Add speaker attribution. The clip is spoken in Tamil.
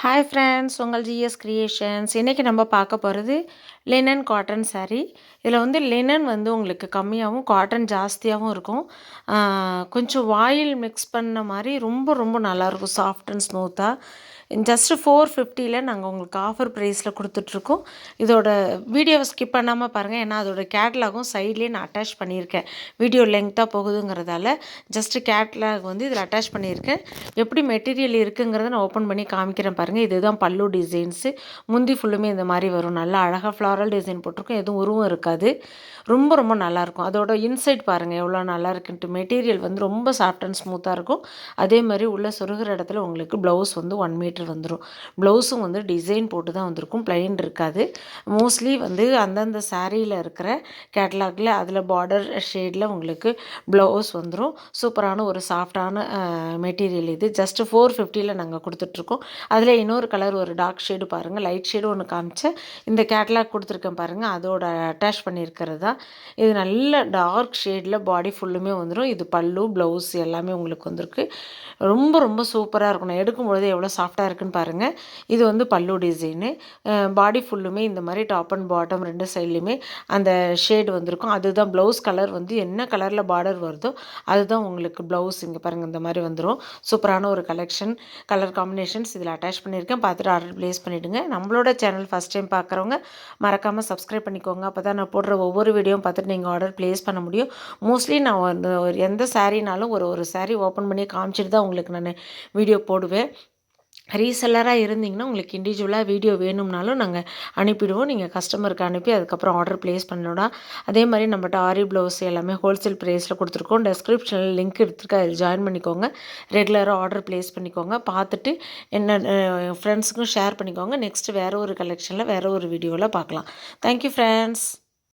Speaker 1: ஹாய் ஃப்ரெண்ட்ஸ் உங்கள் ஜிஎஸ் க்ரியேஷன்ஸ் இன்றைக்கி நம்ம பார்க்க போகிறது லினன் காட்டன் saree. இதில் வந்து லினன் வந்து உங்களுக்கு கம்மியாகவும் காட்டன் ஜாஸ்தியாகவும் இருக்கும். கொஞ்சம் வாயில் மிக்ஸ் பண்ண மாதிரி ரொம்ப ரொம்ப நல்லாயிருக்கும் சாஃப்ட் அண்ட் ஸ்மூத்தாக ஜஸ்ட்டு ஃபோர் ஃபிஃப்டியில் நாங்கள் உங்களுக்கு ஆஃபர் ப்ரைஸில் கொடுத்துட்ருக்கோம். இதோட வீடியோவை ஸ்கிப் பண்ணாமல் பாருங்கள் ஏன்னா அதோட கேட்லாகும் சைட்லேயே நான் அட்டாச் பண்ணியிருக்கேன். வீடியோ லெங்க்த்தாக போகுதுங்கிறதால ஜஸ்ட்டு கேட்லாக் வந்து இதில் அட்டாச் பண்ணியிருக்கேன். எப்படி மெட்டீரியல் இருக்குங்கிறத நான் ஓப்பன் பண்ணி காமிக்கிறேன் பாருங்கள் இதுதான் பல்லு டிசைன்ஸு முந்தி ஃபுல்லுமே இந்த மாதிரி வரும். நல்லா அழகாக ஃப்ளாரல் டிசைன் போட்டிருக்கோம். எதுவும் உருவம் இருக்காது. ரொம்ப ரொம்ப நல்லாயிருக்கும். அதோட இன்சைட் பாருங்கள் எவ்வளோ நல்லா இருக்குன்ட்டு மெட்டீரியல் வந்து ரொம்ப சாஃப்ட் அண்ட் ஸ்மூத்தாக இருக்கும். அதே மாதிரி உள்ள சொருகிற இடத்துல உங்களுக்கு ப்ளவுஸ் வந்து ஒன் மீட்டர் வந்துடும் ப்ளவுஸும் வந்து டிசைன் போட்டு தான் வந்திருக்கும். பிளைன் இருக்காது. மோஸ்ட்லி வந்து அந்தந்த சாரியில் இருக்கிற கேட்லாகில் அதில் பார்டர் ஷேடில் உங்களுக்கு ப்ளவுஸ் வந்துடும் சூப்பரான ஒரு சாஃப்டான மெட்டீரியல் இது. ஜஸ்ட்டு ஃபோர் ஃபிஃப்டியில் நாங்கள் கொடுத்துட்ருக்கோம். அதில் இன்னொரு கலர் ஒரு டார்க் ஷேடு பாருங்கள் லைட் ஷேடு ஒன்று காமிச்சேன் இந்த கேட்லாக் கொடுத்துருக்கேன் பாருங்கள் அதோட அட்டாச் பண்ணியிருக்கிறது தான் இது நல்ல டார்க் ஷேடில் பாடி ஃபுல்லுமே வந்துடும் இது பல்லு ப்ளவுஸ் எல்லாமே உங்களுக்கு வந்திருக்கு. ரொம்ப ரொம்ப சூப்பராக இருக்கும். நான் எடுக்கும்பொழுது எவ்வளோ சாஃப்டாக இருக்குன்னு பாருங்கள் இது வந்து பல்லு டிசைனு பாடி ஃபுல்லுமே இந்த மாதிரி டாப் அண்ட் பாட்டம் ரெண்டு சைட்லேயுமே அந்த ஷேடு வந்திருக்கும். அதுதான் ப்ளவுஸ் கலர் வந்து என்ன கலரில் பார்டர் வருதோ அதுதான் உங்களுக்கு ப்ளவுஸ் இங்கே பாருங்கள் இந்த மாதிரி வந்துடும் சூப்பரான ஒரு கலெக்ஷன் கலர் காம்பினேஷன்ஸ் இதில் அட்டாச் பண்ணியிருக்கேன். பார்த்துட்டு ஆர்டர் ப்ளேஸ் பண்ணிவிடுங்க நம்மளோட சேனல் ஃபஸ்ட் டைம் பார்க்குறவங்க மறக்காமல் சப்ஸ்கிரைப் பண்ணிக்கோங்க. அப்போ தான் நான் போடுற ஒவ்வொரு வீடியோவும் பார்த்துட்டு நீங்கள் ஆர்டர் ப்ளேஸ் பண்ண முடியும். மோஸ்ட்லி நான் வந்து ஒரு எந்த சாரீனாலும் ஒரு ஒரு சாரீ ஓப்பன் பண்ணி காமிச்சிட்டு தான் உங்களுக்கு நான் வீடியோ போடுவேன். ரீசெல்லராக இருந்தீங்கன்னா உங்களுக்கு இண்டிவிஜுவலாக வீடியோ வேணும்னாலும் நாங்கள் அனுப்பிடுவோம். நீங்கள் கஸ்டமருக்கு அனுப்பி அதுக்கப்புறம் ஆர்டர் ப்ளேஸ் பண்ணோடா அதே மாதிரி நம்மகிட்ட ஆரி ப்ளவுஸ் எல்லாமே ஹோல்சேல் ப்ரைஸில் கொடுத்துருக்கோம். டெஸ்கிரிப்ஷனில் லிங்க் எடுத்துருக்கு அதில் ஜாயின் பண்ணிக்கோங்க. ரெகுலராக ஆர்டர் ப்ளேஸ் பண்ணிக்கோங்க. பார்த்துட்டு என்ன ஃப்ரெண்ட்ஸுக்கும் ஷேர் பண்ணிக்கோங்க. நெக்ஸ்ட்டு வேறு ஒரு கலெக்ஷனில் வேறு ஒரு வீடியோவில் பார்க்கலாம். Thank you friends